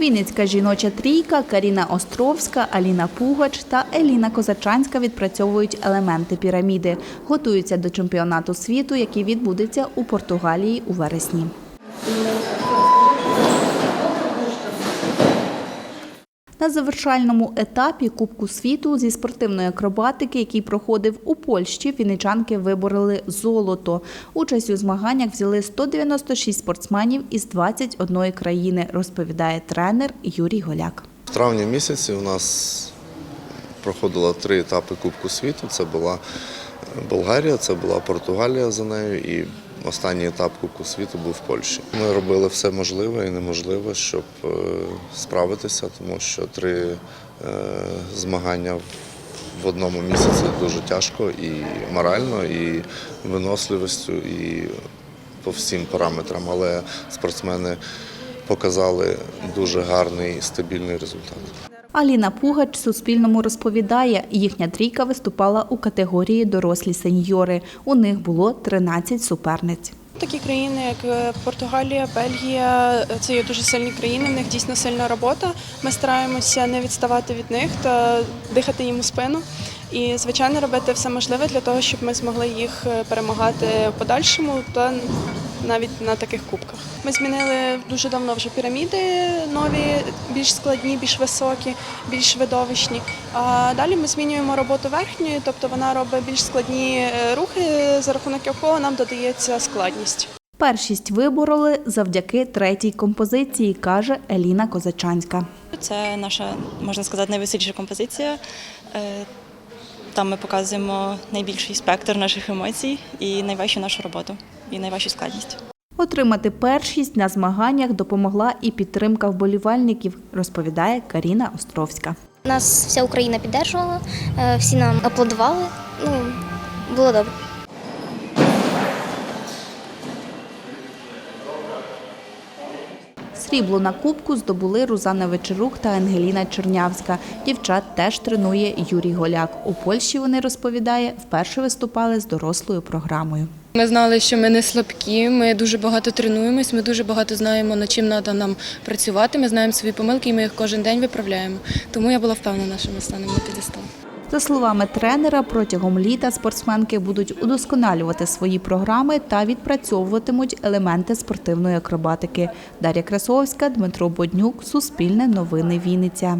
Вінницька жіноча трійка Каріна Островська, Аліна Пугач та Еліна Козачанська відпрацьовують елементи піраміди. Готуються до чемпіонату світу, який відбудеться у Португалії у вересні. На завершальному етапі Кубку світу зі спортивної акробатики, який проходив у Польщі, вінничанки вибороли золото. Участь у змаганнях взяли 196 спортсменів із 21 країни, розповідає тренер Юрій Голяк. В травні місяці у нас проходило три етапи Кубку світу. Це була Болгарія, це була Португалія за нею і останній етап Кубку світу був в Польщі. Ми робили все можливе і неможливе, щоб е, справитися, тому що три е, змагання в- одному місяці дуже тяжко і морально, і виносливістю, і по всім параметрам. Але спортсмени показали дуже гарний і стабільний результат. Аліна Пугач Суспільному розповідає, їхня трійка виступала у категорії дорослі сеньори. У них було 13 суперниць. Такі країни, як е, Португалія, Бельгія, е, це є дуже сильні країни. В них дійсно сильна робота. Ми стараємося не відставати від них та дихати їм у спину. І, звичайно, робити все можливе для того, щоб ми змогли їх е, перемагати в подальшому та навіть на таких кубках. Ми змінили дуже давно вже піраміди нові, більш складні, більш високі, більш видовищні. А далі ми змінюємо роботу верхньої, тобто вона робить більш складні е, рухи, за рахунок якого нам додається складність. Першість вибороли завдяки третій композиції, каже Еліна Козачанська. Це наша, можна сказати, найвеселіша композиція. Е, Там ми показуємо найбільший спектр наших емоцій і найважчу нашу роботу, і найважчу складність. Отримати першість на змаганнях допомогла і підтримка вболівальників, розповідає Каріна Островська. Нас вся Україна піддержувала, е, всі нам аплодували. Ну, було добре. Срібло на кубку здобули Рузана Вечерук та Ангеліна Чернявська. Дівчат теж тренує Юрій Голяк. У Польщі вони розповідає, вперше виступали з дорослою програмою. Ми знали, що ми не слабкі, ми дуже багато тренуємось, ми дуже багато знаємо, над чим треба нам працювати. Ми знаємо свої помилки і ми їх кожен день виправляємо. Тому я була впевнена, що ми станемо на підестал. За словами тренера, протягом літа спортсменки будуть удосконалювати свої програми та відпрацьовуватимуть елементи спортивної акробатики. Дар'я Красовська, Дмитро Боднюк, Суспільне новини Вінниця.